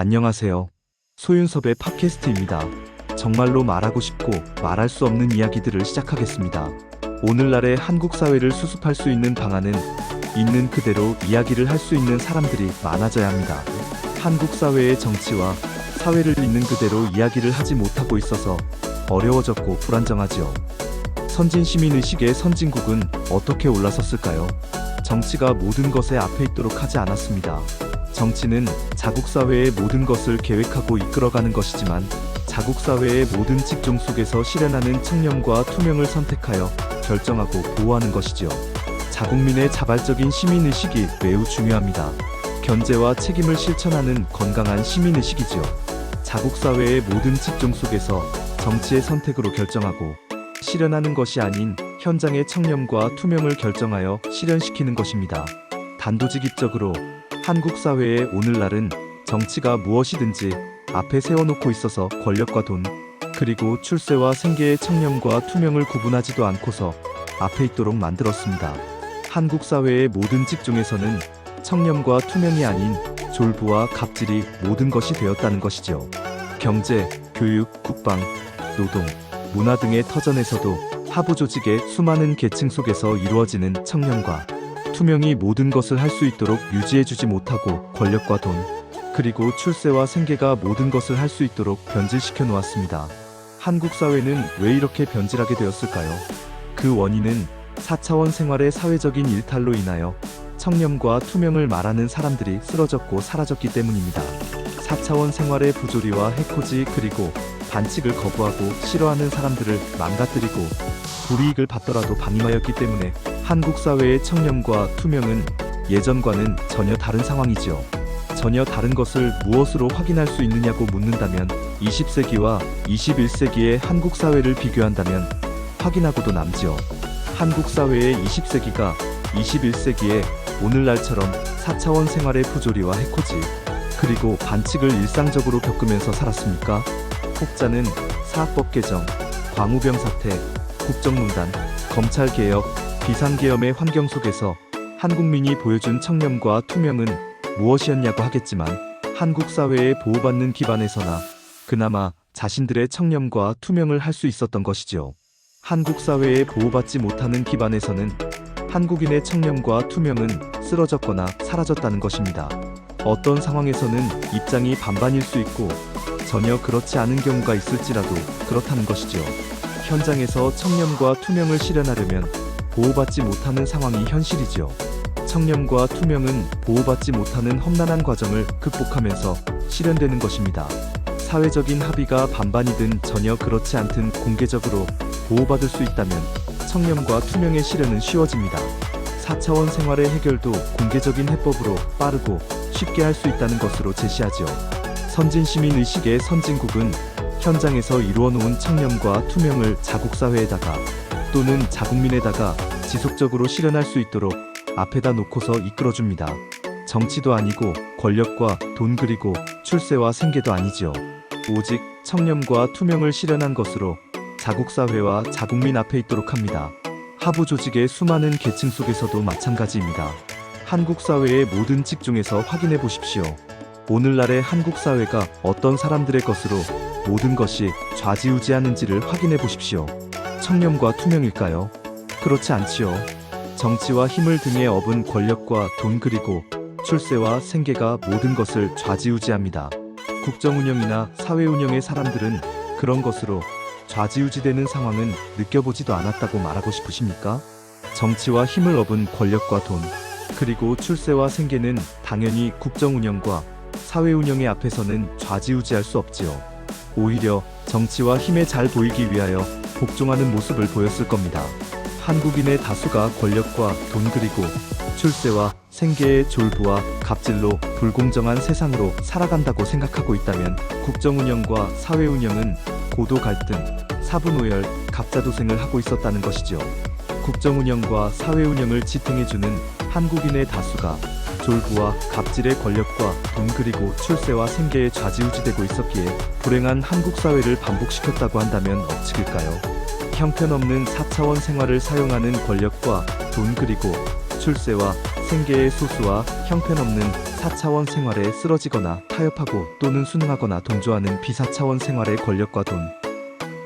안녕하세요. 소윤섭의 팟캐스트입니다. 정말로 말하고 싶고 말할 수 없는 이야기들을 시작하겠습니다. 오늘날의 한국 사회를 수습할 수 있는 방안은 있는 그대로 이야기를 할 수 있는 사람들이 많아져야 합니다. 한국 사회의 정치와 사회를 있는 그대로 이야기를 하지 못하고 있어서 어려워졌고 불안정하지요. 선진 시민 의식의 선진국은 어떻게 올라섰을까요? 정치가 모든 것에 앞에 있도록 하지 않았습니다. 정치는 자국 사회의 모든 것을 계획하고 이끌어가는 것이지만 자국 사회의 모든 직종 속에서 실현하는 청렴과 투명을 선택하여 결정하고 보호하는 것이지요. 자국민의 자발적인 시민의식이 매우 중요합니다. 견제와 책임을 실천하는 건강한 시민의식이지요. 자국 사회의 모든 직종 속에서 정치의 선택으로 결정하고 실현하는 것이 아닌 현장의 청렴과 투명을 결정하여 실현시키는 것입니다. 단도직입적으로 한국 사회의 오늘날은 정치가 무엇이든지 앞에 세워놓고 있어서 권력과 돈, 그리고 출세와 생계의 청렴과 투명을 구분하지도 않고서 앞에 있도록 만들었습니다. 한국 사회의 모든 직종에서는 청렴과 투명이 아닌 졸부와 갑질이 모든 것이 되었다는 것이죠. 경제, 교육, 국방, 노동, 문화 등의 터전에서도 하부 조직의 수많은 계층 속에서 이루어지는 청렴과 투명이 모든 것을 할 수 있도록 유지해주지 못하고 권력과 돈, 그리고 출세와 생계가 모든 것을 할 수 있도록 변질시켜 놓았습니다. 한국 사회는 왜 이렇게 변질하게 되었을까요? 그 원인은 4차원 생활의 사회적인 일탈로 인하여 청렴과 투명을 말하는 사람들이 쓰러졌고 사라졌기 때문입니다. 4차원 생활의 부조리와 해코지 그리고 반칙을 거부하고 싫어하는 사람들을 망가뜨리고 불이익을 받더라도 방임하였기 때문에 한국 사회의 청렴과 투명은 예전과는 전혀 다른 상황이지요. 전혀 다른 것을 무엇으로 확인할 수 있느냐고 묻는다면 20세기와 21세기의 한국 사회를 비교한다면 확인하고도 남지요. 한국 사회의 20세기가 21세기의 오늘날처럼 4차원 생활의 부조리와 해코지 그리고 반칙을 일상적으로 겪으면서 살았습니까? 혹자는 사학법 개정, 광우병 사태, 국정농단, 검찰개혁, 비상계엄의 환경 속에서 한국민이 보여준 청렴과 투명은 무엇이었냐고 하겠지만 한국 사회의 보호받는 기반에서나 그나마 자신들의 청렴과 투명을 할 수 있었던 것이죠. 한국 사회에 보호받지 못하는 기반에서는 한국인의 청렴과 투명은 쓰러졌거나 사라졌다는 것입니다. 어떤 상황에서는 입장이 반반일 수 있고 전혀 그렇지 않은 경우가 있을지라도 그렇다는 것이죠. 현장에서 청렴과 투명을 실현하려면 보호받지 못하는 상황이 현실이지요. 청렴과 투명은 보호받지 못하는 험난한 과정을 극복하면서 실현되는 것입니다. 사회적인 합의가 반반이든 전혀 그렇지 않든 공개적으로 보호받을 수 있다면 청렴과 투명의 실현은 쉬워집니다. 4차원 생활의 해결도 공개적인 해법으로 빠르고 쉽게 할 수 있다는 것으로 제시하지요. 선진 시민 의식의 선진국은 현장에서 이루어 놓은 청렴과 투명을 자국 사회에다가 또는 자국민에다가 지속적으로 실현할 수 있도록 앞에다 놓고서 이끌어줍니다. 정치도 아니고 권력과 돈 그리고 출세와 생계도 아니지요. 오직 청렴과 투명을 실현한 것으로 자국 사회와 자국민 앞에 있도록 합니다. 하부 조직의 수많은 계층 속에서도 마찬가지입니다. 한국 사회의 모든 직종에서 확인해 보십시오. 오늘날의 한국 사회가 어떤 사람들의 것으로 모든 것이 좌지우지하는지를 확인해 보십시오. 청렴과 투명일까요? 그렇지 않지요. 정치와 힘을 등에 업은 권력과 돈 그리고 출세와 생계가 모든 것을 좌지우지합니다. 국정 운영이나 사회 운영의 사람들은 그런 것으로 좌지우지되는 상황은 느껴보지도 않았다고 말하고 싶으십니까? 정치와 힘을 업은 권력과 돈, 그리고 출세와 생계는 당연히 국정 운영과 사회 운영의 앞에서는 좌지우지할 수 없지요. 오히려 정치와 힘에 잘 보이기 위하여 복종하는 모습을 보였을 겁니다. 한국인의 다수가 권력과 돈 그리고 출세와 생계의 졸부와 갑질로 불공정한 세상으로 살아간다고 생각하고 있다면 국정 운영과 사회 운영은 고도 갈등, 사분오열, 갑자도생을 하고 있었다는 것이죠. 국정 운영과 사회 운영을 지탱해주는 한국인의 다수가 졸부와 갑질의 권력과 돈 그리고 출세와 생계에 좌지우지되고 있었기에 불행한 한국 사회를 반복시켰다고 한다면 억측일까요? 형편없는 4차원 생활을 사용하는 권력과 돈 그리고 출세와 생계의 소수와 형편없는 4차원 생활에 쓰러지거나 타협하고 또는 순응하거나 동조하는 비사차원 생활의 권력과 돈,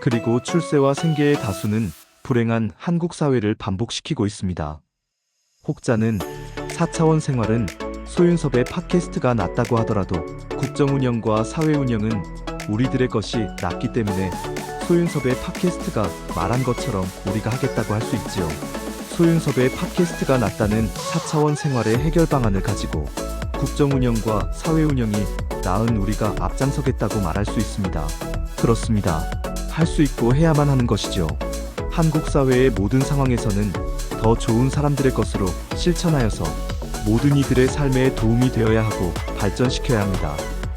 그리고 출세와 생계의 다수는 불행한 한국 사회를 반복시키고 있습니다. 혹자는 4차원 생활은 소윤섭의 팟캐스트가 낫다고 하더라도 국정 운영과 사회 운영은 우리들의 것이 낫기 때문에 소윤섭의 팟캐스트가 말한 것처럼 우리가 하겠다고 할 수 있지요. 소윤섭의 팟캐스트가 낫다는 4차원 생활의 해결 방안을 가지고 국정 운영과 사회 운영이 나은 우리가 앞장서겠다고 말할 수 있습니다. 그렇습니다. 할 수 있고 해야만 하는 것이죠. 한국 사회의 모든 상황에서는 더 좋은 사람들의 것으로 실천하여서 모든 이들의 삶에 도움이 되어야 하고 발전시켜야 합니다.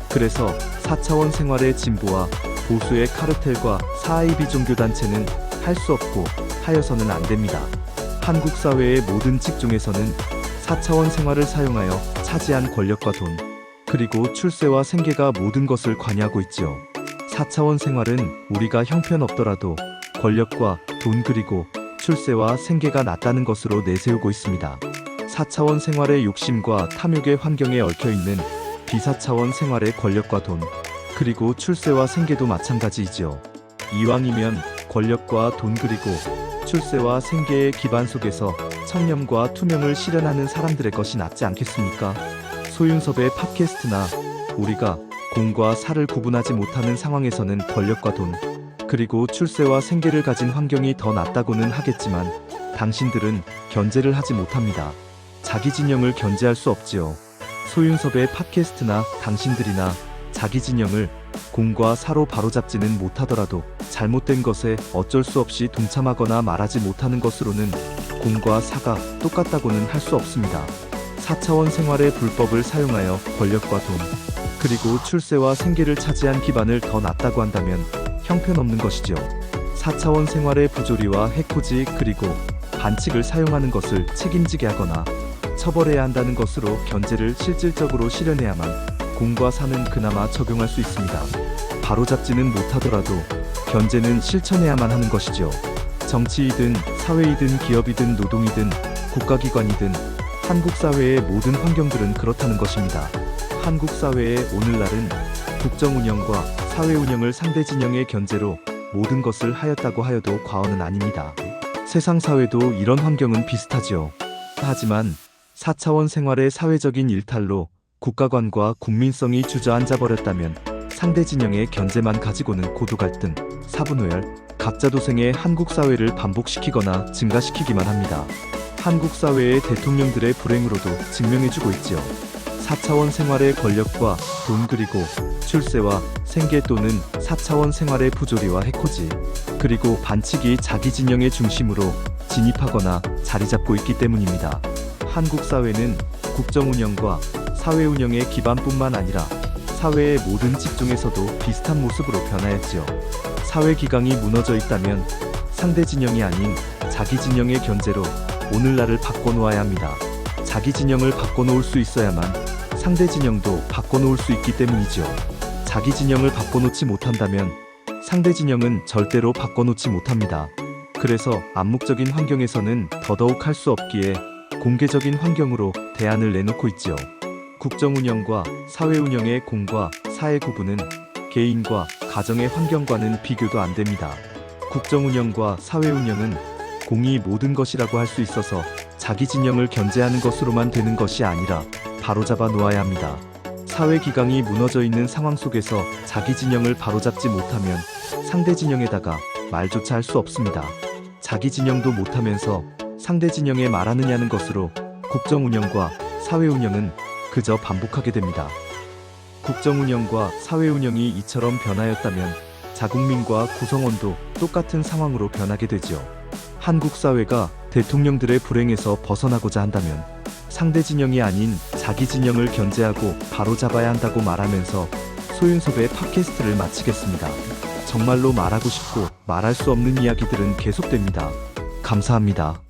그래서 4차원 생활의 진보와 보수의 카르텔과 사이 비 종교단체는 할 수 없고 하여서는 안 됩니다. 한국 사회의 모든 직종에서는 4차원 생활을 사용하여 차지한 권력과 돈, 그리고 출세와 생계가 모든 것을 관여하고 있지요. 4차원 생활은 우리가 형편없더라도 권력과 돈 그리고 출세와 생계가 낫다는 것으로 내세우고 있습니다. 4차원 생활의 욕심과 탐욕의 환경에 얽혀 있는 비사차원 생활의 권력과 돈, 그리고 출세와 생계도 마찬가지이지요. 이왕이면 권력과 돈 그리고 출세와 생계의 기반 속에서 청렴과 투명을 실현하는 사람들의 것이 낫지 않겠습니까? 소윤섭의 팟캐스트나 우리가 공과 사를 구분하지 못하는 상황에서는 권력과 돈, 그리고 출세와 생계를 가진 환경이 더 낫다고는 하겠지만 당신들은 견제를 하지 못합니다. 자기 진영을 견제할 수 없지요. 소윤섭의 팟캐스트나 당신들이나 자기 진영을 공과 사로 바로잡지는 못하더라도 잘못된 것에 어쩔 수 없이 동참하거나 말하지 못하는 것으로는 공과 사가 똑같다고는 할 수 없습니다. 4차원 생활의 불법을 사용하여 권력과 돈, 그리고 출세와 생계를 차지한 기반을 더 낫다고 한다면 형편없는 것이죠. 4차원 생활의 부조리와 해코지 그리고 반칙을 사용하는 것을 책임지게 하거나 처벌해야 한다는 것으로 견제를 실질적으로 실현해야만 공과 사는 그나마 적용할 수 있습니다. 바로잡지는 못하더라도 견제는 실천해야만 하는 것이죠. 정치이든 사회이든 기업이든 노동이든 국가기관이든 한국 사회의 모든 환경들은 그렇다는 것입니다. 한국 사회의 오늘날은 국정 운영과 사회 운영을 상대 진영의 견제로 모든 것을 하였다고 하여도 과언은 아닙니다. 세상 사회도 이런 환경은 비슷하지요. 하지만 4차원 생활의 사회적인 일탈로 국가관과 국민성이 주저앉아 버렸다면 상대 진영의 견제만 가지고는 고도 갈등, 사분오열, 각자 도생의 한국 사회를 반복시키거나 증가시키기만 합니다. 한국 사회의 대통령들의 불행으로도 증명해주고 있지요. 4차원 생활의 권력과 돈 그리고 출세와 생계 또는 4차원 생활의 부조리와 해코지 그리고 반칙이 자기 진영의 중심으로 진입하거나 자리 잡고 있기 때문입니다. 한국 사회는 국정 운영과 사회 운영의 기반뿐만 아니라 사회의 모든 직종에서도 비슷한 모습으로 변하였지요. 사회 기강이 무너져 있다면 상대 진영이 아닌 자기 진영의 견제로 오늘날을 바꿔놓아야 합니다. 자기 진영을 바꿔놓을 수 있어야만 상대 진영도 바꿔놓을 수 있기 때문이지요. 자기 진영을 바꿔놓지 못한다면 상대 진영은 절대로 바꿔놓지 못합니다. 그래서 암묵적인 환경에서는 더더욱 할 수 없기에 공개적인 환경으로 대안을 내놓고 있지요. 국정 운영과 사회 운영의 공과 사의 구분은 개인과 가정의 환경과는 비교도 안 됩니다. 국정 운영과 사회 운영은 공이 모든 것이라고 할 수 있어서 자기 진영을 견제하는 것으로만 되는 것이 아니라 바로잡아 놓아야 합니다. 사회 기강이 무너져 있는 상황 속에서 자기 진영을 바로잡지 못하면 상대 진영에다가 말조차 할 수 없습니다. 자기 진영도 못하면서 상대 진영에 말하느냐는 것으로 국정 운영과 사회 운영은 그저 반복하게 됩니다. 국정 운영과 사회 운영이 이처럼 변하였다면 자국민과 구성원도 똑같은 상황으로 변하게 되지요. 한국 사회가 대통령들의 불행에서 벗어나고자 한다면 상대 진영이 아닌 자기 진영을 견제하고 바로잡아야 한다고 말하면서 소윤섭의 팟캐스트를 마치겠습니다. 정말로 말하고 싶고 말할 수 없는 이야기들은 계속됩니다. 감사합니다.